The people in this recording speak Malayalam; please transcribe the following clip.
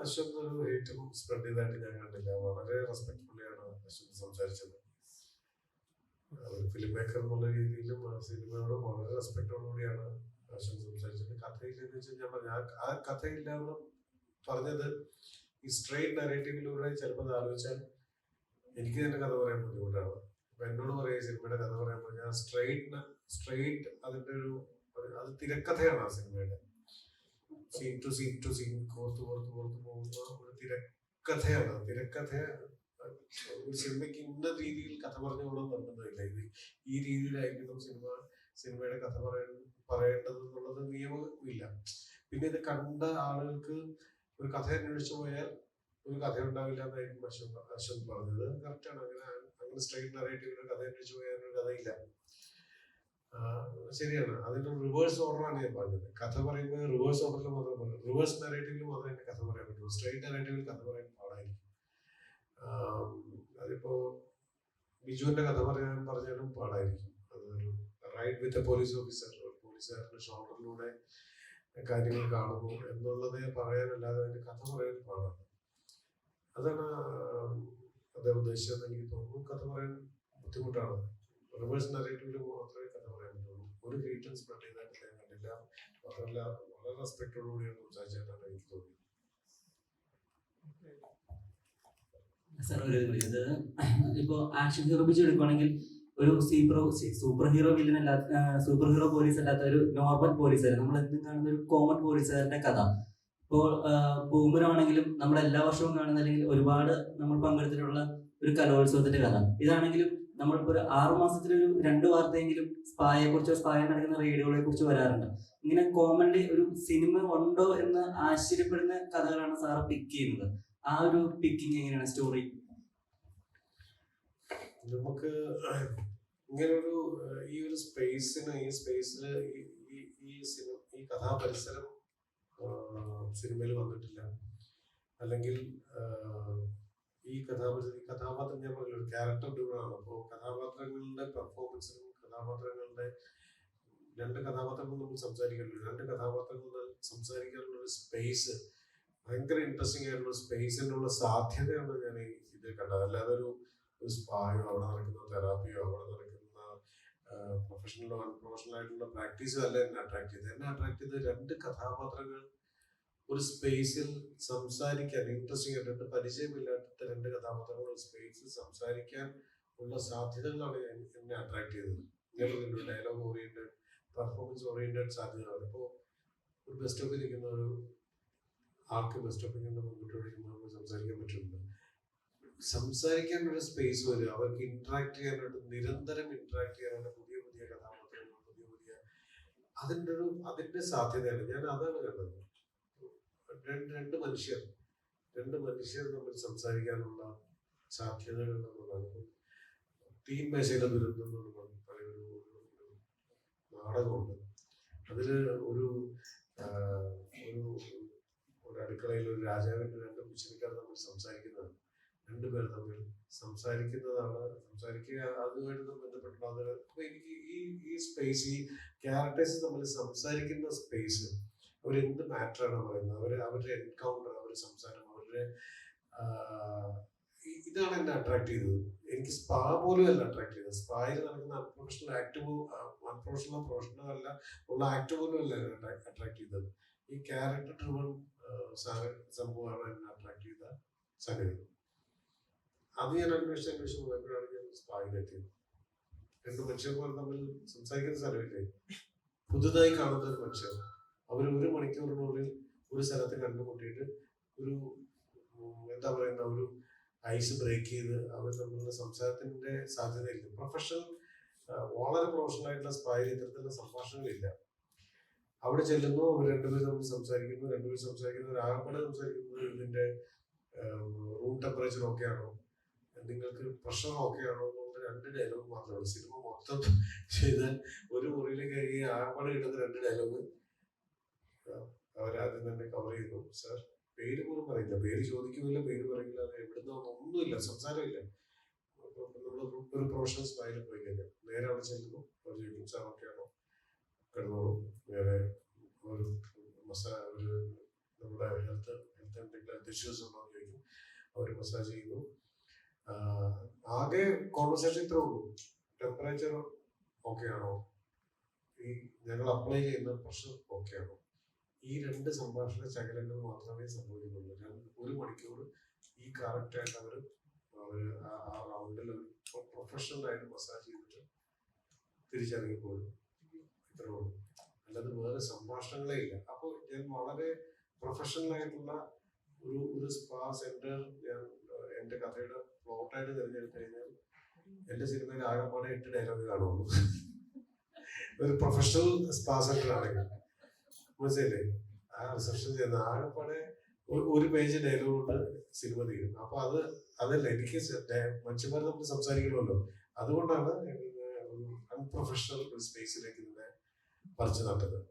അശ്വന്ത് ഒരു ഹേറ്റും സ്പ്രെഡ് ചെയ്തായിട്ട് ഞാൻ കണ്ടില്ല. വളരെ റെസ്പെക്ട്ഫുള്ളിയാണ് അശ്വന്ത് സംസാരിച്ചത്. ഒരു ഫിലിം മേക്കർ എന്നുള്ള രീതിയിലും സിനിമയോട് വളരെ റെസ്പെക്റ്റോടുകൂടിയാണ് അശ്വന്ത് സംസാരിച്ചത്. കഥയില്ലെന്ന് വെച്ചാൽ ഞാൻ പറഞ്ഞു ആ- കഥയില്ല എന്ന് പറഞ്ഞത് ഈ സ്ട്രെയിറ്റ് നറേറ്റീവിലൂടെ ചിലപ്പോൾ അത് ആലോചിച്ചാൽ എനിക്ക് തന്നെ കഥ പറയാൻ ബുദ്ധിമുട്ടാണ്. അപ്പൊ എന്നോട് പറയാ സിനിമയുടെ കഥ പറയുമ്പോൾ ഞാൻ സ്ട്രെയിറ്റ് സ്ട്രെയിറ്റ് അതിന്റെ ഒരു- അത് തിരക്കഥയാണ് ആ സിനിമയുടെ. Scene to scene to scene കോർത്ത് കോർത്ത് കോർത്ത് പോകുന്ന ഒരു തിരക്കഥയാണ്. തിരക്കഥ ഒരു സിനിമയ്ക്ക് ഇന്ന രീതിയിൽ കഥ പറഞ്ഞു നിർബന്ധമില്ല ഇത് ഈ രീതിയിലായിരിക്കണം സിനിമ സിനിമയുടെ കഥ പറയ പറയേണ്ടത് എന്നുള്ളത് നിയമമില്ല. പിന്നെ ഇത് കണ്ട ആളുകൾക്ക് ഒരു കഥ അന്വേഷിച്ചു പോയാൽ ഒരു കഥ ഉണ്ടാവില്ല എന്നായിരിക്കും അശ്വന്ത് അശ്വന്ത് പറഞ്ഞത്. കറക്റ്റാണ് അങ്ങനെ അങ്ങനെ സ്ട്രൈറ്റ് ഇങ്ങനെ കഥ അന്വേഷിച്ചു പോയാൽ ഒരു കഥയില്ല. ശരിയാണ്. അതിന്റെ റിവേഴ്സ് ഓർഡറാണ് ഞാൻ പറഞ്ഞത്. കഥ പറയുമ്പോൾ റിവേഴ്സ് ഓർഡറിൽ മാത്രം പറയും റിവേഴ്സ് നറേറ്റീവിൽ മാത്രമേ എന്നെ കഥ പറയാൻ പറ്റുള്ളൂ. സ്ട്രെയിറ്റ് നറേറ്റീവിൽ കഥ പറയാൻ പാടായിരിക്കും. അതിപ്പോ ബിജുവിന്റെ കഥ പറയാൻ പറഞ്ഞാലും പാടായിരിക്കും. അതൊരു ride with a police officer പോലീസുകാരുടെ ഷോൾഡറിലൂടെ കാര്യങ്ങൾ കാണുന്നു എന്നുള്ളത് പറയാനല്ലാതെ അതിന്റെ കഥ പറയാൻ പാടാണ്. അതാണ് അദ്ദേഹം ഉദ്ദേശിച്ചതെന്ന് എനിക്ക് തോന്നുന്നു. കഥ പറയാൻ ബുദ്ധിമുട്ടാണ്. റിവേഴ്സ് നറേറ്റീവിൽ മാത്രമേ ഒരു ഹീറ്റൻ സ്പ്രെഡ് ചെയ്തായിട്ട് ഞാൻ കണ്ടില്ല. മാത്രമല്ല വളരെ റെസ്പെക്റ്റോടുകൂടിയാണ് സംസാരിച്ചതായിട്ടാണ് എനിക്ക് തോന്നിയത്. സാർ ആക്ഷൻ ഹീറോ വെച്ച് എടുക്കുവാണെങ്കിൽ ഒരു സീപ്രോ സൂപ്പർ ഹീറോ വില്ലൻ അല്ലാത്ത സൂപ്പർ ഹീറോ പോലീസ് അല്ലാത്ത ഒരു നോർമൽ പോലീസുകാരൻ നമ്മൾ എന്നും കാണുന്ന ഒരു കോമൺ പോലീസുകാരന്റെ കഥ. ഇപ്പോൾ ബൂമരാണെങ്കിലും നമ്മൾ എല്ലാ വർഷവും കാണുന്ന അല്ലെങ്കിൽ ഒരുപാട് നമ്മൾ പങ്കെടുത്തിട്ടുള്ള ഒരു കലോത്സവത്തിന്റെ കഥ. ഇതാണെങ്കിലും നമ്മളിപ്പോ ഒരു ആറു മാസത്തിലൊരു രണ്ട് വാർത്തയെങ്കിലും സ്പായെ കുറിച്ചോ സ്പായ നടക്കുന്ന റേഡിയോകളെ കുറിച്ച് വരാറുണ്ട്. ഇങ്ങനെ കോമൺലി ഒരു സിനിമ ഉണ്ടോ എന്ന് ആശ്ചര്യപ്പെടുന്ന കഥകളാണ് സാറ് പിക്ക് ചെയ്യുന്നത്. ആ ഒരു പിക്കിങ് എങ്ങനെയാണ് സ്റ്റോറി നമുക്ക് ഇങ്ങനൊരു ഈ ഒരു സ്പേസിന് ഈ സ്പേസിൽ ഈ സിനിമ ഈ കഥാപരിസരം സിനിമയിൽ വന്നിട്ടില്ല. അല്ലെങ്കിൽ ഈ കഥാപാത്ര കഥാപാത്രം ഞാൻ പറഞ്ഞു ക്യാരക്ടർ ഡ്യൂറാണ് അപ്പോൾ കഥാപാത്രങ്ങളുടെ പെർഫോമൻസിനും കഥാപാത്രങ്ങളുടെ രണ്ട് കഥാപാത്രങ്ങൾ നമ്മൾ സംസാരിക്കാനുള്ളൂ രണ്ട് കഥാപാത്രങ്ങൾ സംസാരിക്കാനുള്ള ഒരു സ്പേസ് ഭയങ്കര ഇൻട്രസ്റ്റിംഗ് ആയിട്ടുള്ള സ്പേസിനുള്ള സാധ്യതയാണ് ഞാൻ ഇതിൽ കണ്ടത്. അല്ലാതെ ഒരു ഒരു സ്പായോ അവിടെ നടക്കുന്ന തെറാപ്പിയോ അവിടെ നടക്കുന്ന പ്രൊഫഷണലോ അൺപ്രൊഫഷണൽ ആയിട്ടുള്ള പ്രാക്ടീസോ അല്ല എന്നെ അട്രാക്ട് ചെയ്തത്. എന്നെ അട്രാക്ട് ചെയ്ത രണ്ട് കഥാപാത്രങ്ങൾ ഒരു സ്പേസിൽ സംസാരിക്കാൻ ഇൻട്രസ്റ്റിംഗ് ആയിട്ട് പരിചയമില്ലാത്ത രണ്ട് കഥാപാത്രങ്ങൾ സ്പേസ് സംസാരിക്കാൻ ഉള്ള സാധ്യതകളാണ് എന്നെ അട്രാക്ട് ചെയ്തത്. ഇങ്ങനെ ഡയലോഗ് ഓറിയന്റഡ് പെർഫോമൻസ് ഓറിയന്റഡ് സാധ്യതകളാണ്. ഇപ്പോൾ ഒരു ബസ് സ്റ്റോപ്പിൽ ഇരിക്കുന്ന ഒരു ആൾക്ക് ബസ് സ്റ്റോപ്പിൽ നിന്ന് മുൻപോട്ട് നമുക്ക് സംസാരിക്കാൻ പറ്റുന്നുണ്ട്. സംസാരിക്കാൻ ഒരു സ്പേസ് വരും. അവർക്ക് ഇന്ററാക്ട് ചെയ്യാനായിട്ട് നിരന്തരം ഇന്ററാക്ട് ചെയ്യാനായിട്ട് പുതിയ പുതിയ കഥാപാത്രങ്ങൾ പുതിയ പുതിയ അതിന്റെ ഒരു അതിന്റെ സാധ്യതയാണ്. ഞാൻ അതാണ് കണ്ടത്. രണ്ട് രണ്ട് മനുഷ്യർ രണ്ട് മനുഷ്യർ തമ്മിൽ സംസാരിക്കാനുള്ള സാധ്യതകൾ നമ്മൾ ഇപ്പം തീൻ മേശയുടെ ദുരന്തം എന്ന് പറഞ്ഞ നാടകമുണ്ട്. അതിൽ ഒരു ഒരു ഒരു അടുക്കളയിൽ ഒരു രാജാവിന്റെ രണ്ട് കുശലിക്കാർ തമ്മിൽ സംസാരിക്കുന്നതാണ്. രണ്ടുപേർ തമ്മിൽ സംസാരിക്കുന്നതാണ്. സംസാരിക്കുക അതുമായിട്ട് ബന്ധപ്പെട്ടുള്ള അപ്പൊ എനിക്ക് ഈ ഈ സ്പേസ് ഈ ക്യാരക്ടേഴ്സ് തമ്മിൽ സംസാരിക്കുന്ന സ്പേസ് അവരെന്ത് മാറ്ററാണ് പറയുന്നത്? അവർ അവരുടെ എൻകൗണ്ടർ അവരുടെ സംസാരം ഇതാണ് എന്നെ അട്രാക്ട് ചെയ്തത്. എനിക്ക് സ്പാ പോലും അല്ല അട്രാക്ട് ചെയ്തത്. സ്പായിൽ നടക്കുന്ന അൺപ്രൊഫഷണൽ ആക്ട് അൺപ്രൊഫഷണൽ പ്രൊഫഷണൽ അല്ല ഉള്ള ആക്ട് പോലും അല്ല അട്രാക്ട് ചെയ്തത്. ഈ ക്യാരക്ടർ ഡ്രിവൺ സംഭവമാണ് എന്നെ അട്രാക്ട് ചെയ്ത സംഗതി. അത് ഞാൻ അന്വേഷിച്ച് അന്വേഷിച്ച് പോയപ്പോഴാണ് ഞാൻ സ്പായിലെത്തിയത് രണ്ട് മനുഷ്യന്മാർ തമ്മിൽ സംസാരിക്കുന്ന സ്ഥലമില്ലേ? പുതുതായി കാണുന്ന ഒരു മനുഷ്യർ അവർ ഒരു മണിക്കൂറിനുള്ളിൽ ഒരു സ്ഥലത്ത് കണ്ടുമുട്ടിയിട്ട് ഒരു എന്താ പറയുന്ന ഒരു ഐസ് ബ്രേക്ക് ചെയ്ത് അവർ തമ്മിലുള്ള സംസാരത്തിന്റെ സാധ്യതയില്ല. പ്രൊഫഷണൽ വളരെ പ്രൊഫഷണൽ ആയിട്ടുള്ള സ്പായ ഇത്തരത്തിലുള്ള സംഭാഷണങ്ങളില്ല. അവിടെ ചെല്ലുന്നു അവർ രണ്ടുപേരും തമ്മിൽ സംസാരിക്കുന്നു രണ്ടുപേരും സംസാരിക്കുന്നു ഒരാകപ്പാടെ സംസാരിക്കുന്നു ഇതിന്റെ റൂം ടെമ്പറേച്ചർ ഓക്കെ ആണോ നിങ്ങൾക്ക് പ്രഷർ ഓക്കെ ആണോ രണ്ട് ഡയലോഗ് മാത്രമാണ് സിനിമ മൊത്തം ചെയ്താൽ ഒരു മുറിയിലേക്ക് കയറി ആകപ്പാട് കിട്ടുന്ന രണ്ട് ഡയലോഗ് അവരാദ്യം തന്നെ കവർ ചെയ്തു. സാർ പേര് പോലും പറയില്ല. പേര് ചോദിക്കുന്നില്ല പേര് പറയില്ല എവിടുന്നോ ഒന്നുമില്ല സംസാരമില്ല. നമ്മൾ ഒരു പ്രൊഫഷണൽ സ്പായിൽ പോയി കഴിഞ്ഞാൽ നേരെ അവിടെ ചെല്ലുന്നു അവർ ചോദിക്കും സാർ ഒക്കെയാണോ കിടന്നോളൂ. വേറെ ഒരു മസാല ഒരു നമ്മുടെ ഹെൽത്ത് ഹെൽത്ത് എന്തെങ്കിലും ഇഷ്യൂസ് ഉണ്ടോ എന്ന് ചോദിക്കും. അവർ മസാജ് ചെയ്യുന്നു. ആകെ കോൺവെർസേഷൻ ഇത്രേ ഉള്ളൂ. ടെമ്പറേച്ചർ ഓക്കെ ആണോ? ഈ ഞങ്ങൾ അപ്ലൈ ചെയ്യുന്ന പ്രഷർ ഓക്കെ ആണോ? ഈ രണ്ട് സംഭാഷണ ശകലങ്ങൾ മാത്രമേ സംഭവിക്കുന്നുള്ളൂ. രണ്ട് ഒരു മണിക്കൂർ ഈ കറക്റ്റായിട്ട് അവർ അവർ ആ റൗണ്ടിൽ പ്രൊഫഷണൽ ആയിട്ട് മസാജ് ചെയ്തിട്ട് തിരിച്ചിറങ്ങി പോകും ഇത്രേ ഉള്ളൂ. അല്ലാതെ വേറെ സംഭാഷണങ്ങളേ ഇല്ല. അപ്പോൾ ഞാൻ വളരെ പ്രൊഫഷണൽ ആയിട്ടുള്ള ഒരു ഒരു സ്പാ സെന്റർ ഞാൻ എന്റെ കഥയുടെ പ്ലോട്ടായിട്ട് തിരഞ്ഞെടുത്തു കഴിഞ്ഞാൽ എന്റെ സിനിമയിൽ ആകെപ്പാടെ എട്ട് ഡയലോഗ് കാണുള്ളൂ. ഒരു പ്രൊഫഷണൽ സ്പാ സെന്റർ ആണെങ്കിൽ. മനസ്സിലായില്ലേ? ആ റിസപ്ഷൻ ചെയ്യുന്ന ആകെപ്പാടെ ഒരു- പേജ് ഡയലോഗ് കൊണ്ട് സിനിമ തീരും. അപ്പൊ അത് അതല്ല എനിക്ക് മനുഷ്യന്മാർ നമ്മൾ സംസാരിക്കണമല്ലോ. അതുകൊണ്ടാണ് അൺപ്രൊഫഷണൽ സ്പേസിലേക്ക് ഇതിനെ പറിച്ചു നട്ടത്